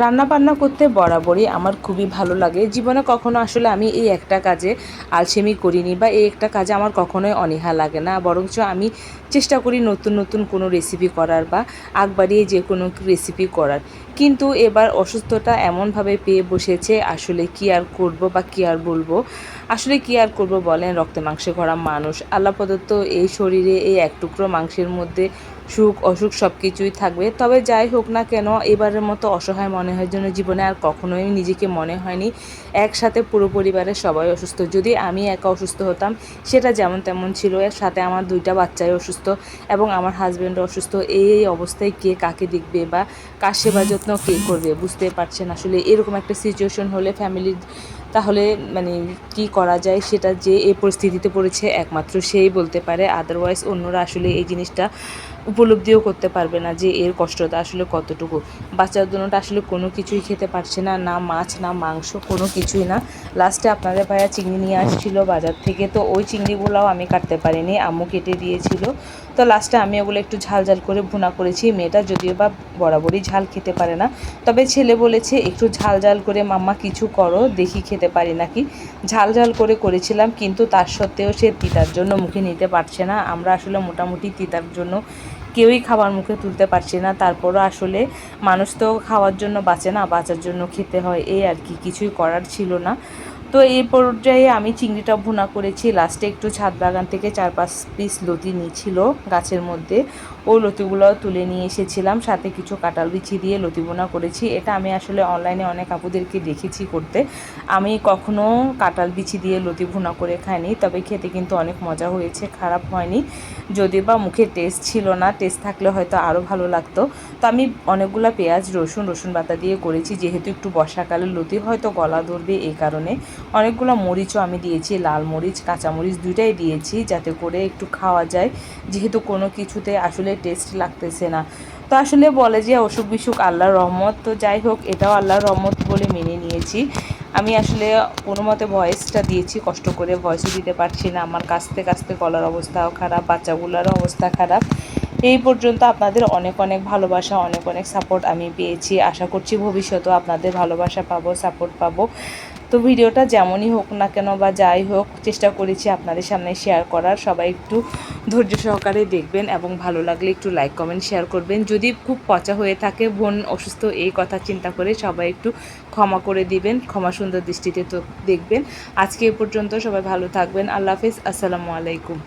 রান্না বান্না করতে বরাবরই আমার খুবই ভালো লাগে। জীবনে কখনো আসলে আমি এই একটা কাজে আলসেমি করিনি বা এই একটা কাজে আমার কখনোই অনীহা লাগে না। বরঞ্চ আমি চেষ্টা করি নতুন নতুন কোনো রেসিপি করার বা আগ বাড়িয়ে যে কোনো রেসিপি করার। কিন্তু এবার অসুস্থতা এমনভাবে পেয়ে বসেছে, আসলে কি আর করব বা কি আর বলব? আসলে কি আর করব বলেন, রক্তে মাংসে করা মানুষ। আল্লাহ প্রদত্ত এই শরীরে এই এক টুকরো মাংসের মধ্যে সুখ, অসুখ সব কিছুই থাকবে। তবে যাই হোক না কেন, এবারের মতো অসহায় মনে হয় জন্য জীবনে আর কখনোই নিজেকে মনে হয়নি। একসাথে পুরো পরিবারের সবাই অসুস্থ। যদি আমি একা অসুস্থ হতাম, সেটা যেমন তেমন ছিল। এর সাথে আমার দুইটা বাচ্চাই অসুস্থ এবং আমার হাজব্যান্ডও অসুস্থ। এই এই অবস্থায় কে কাকে দেখবে বা কার সেবা যত্ন কে করবে বুঝতে পারছেন আসলে। এরকম একটা সিচুয়েশন হলে ফ্যামিলির তাহলে মানে কি করা যায় সেটা যে এই পরিস্থিতিতে পড়েছে একমাত্র সেই বলতে পারে। আদারওয়াইজ অন্যরা আসলে এই জিনিসটা উপলব্ধিও করতে পারবে না যে এর কষ্টটা আসলে কতটুকু। বাচ্চার জন্যটা আসলে কোনো কিছুই খেতে পারছে না না মাছ, না মাংস, কোনো কিছুই না। লাস্টে আপনাদের ভাইয়া চিংড়ি নিয়ে আসছিল বাজার থেকে, তো ওই চিংড়িগুলোও আমি কাটতে পারিনি, আম্মু কেটে দিয়েছিল। তো লাস্টে আমি ওগুলো একটু ঝাল ঝাল করে ভুনা করেছি, মেয়েটা যদিও বা বরাবরই ঝাল খেতে পারে না। তবে ছেলে বলেছে, একটু ঝাল ঝাল করে মাম্মা কিছু করো, দেখি খেতে পারি নাকি। ঝাল ঝাল করে করেছিলাম, কিন্তু তার সত্ত্বেও সে তিতার জন্য মুখে নিতে পারছে না। আমরা আসলে মোটামুটি তিতার জন্য কেউই খাবার মুখে তুলতে পারছে না। তারপরও আসলে মানুষ তো খাওয়ার জন্য বাঁচে না, বাঁচার জন্য খেতে হয়। এই আর কি, কিছুই করার ছিল না। তো এই পর্যায়ে আমি চিংড়িটা ভুনা করেছি। লাস্টে একটু ছাদ বাগান থেকে চার পাঁচ পিস লতি নিয়েছিল গাছের মধ্যে। ওই লতিগুলো তুলে নিয়ে এসেছিলাম। সাথে কিছু কাঁটাল বিছি দিয়ে লতি বোনা করেছি। এটা আমি আসলে অনলাইনে অনেক আপুদেরকে দেখেছি করতে। আমি কখনো কাঁটাল বিছি দিয়ে লতি ভুনা করে খাইনি, তবে খেতে কিন্তু অনেক মজা হয়েছে, খারাপ হয়নি। যদি বা মুখে টেস্ট ছিল না টেস্ট থাকলে হয়তো আরও ভালো লাগতো। তো আমি অনেকগুলো পেঁয়াজ, রসুন রসুন বাতা দিয়ে করেছি। যেহেতু একটু বর্ষাকালের লতি, হয়তো গলা ধরবে এই কারণে। অনেকগুলো মরিচও আমি দিয়েছি, লাল মরিচ কাঁচামরিচ দুইটাই দিয়েছি যাতে করে একটু খাওয়া যায়। যেহেতু কোনো কিছুতে আসলে টেস্ট লাগতেছে না। তো আসলে বলে যে অসুখ বিসুখ আল্লাহর রহমত, তো যাই হোক, এটাও আল্লাহর রহমত বলে মেনে নিয়েছি। আমি আসলে কোনো মতে ভয়েসটা দিয়েছি, কষ্ট করে ভয়েসও দিতে পারছি না। আমার কাছতে কাছতে গলার অবস্থাও খারাপ বাচ্চাগুলোরও অবস্থা খারাপ। এই পর্যন্ত আপনাদের অনেক অনেক ভালোবাসা, অনেক অনেক সাপোর্ট আমি পেয়েছি। আশা করছি ভবিষ্যতেও আপনাদের ভালোবাসা পাবো সাপোর্ট পাবো। তো ভিডিওটা যেমনই হোক না কেন বা যাই হোক, চেষ্টা করেছি আপনাদের সামনে শেয়ার করার। সবাই একটু ধৈর্য সহকারে দেখবেন এবং ভালো লাগলে একটু লাইক কমেন্ট শেয়ার করবেন। যদি খুব পচা হয়ে থাকে, বোন অসুস্থ, এই কথা চিন্তা করে সবাই একটু ক্ষমা করে দিবেন, ক্ষমা সুন্দর দৃষ্টিতে তো দেখবেন। আজকে এ পর্যন্ত সবাই ভালো থাকবেন। আল্লাহ হাফিজ। আসসালামু আলাইকুম।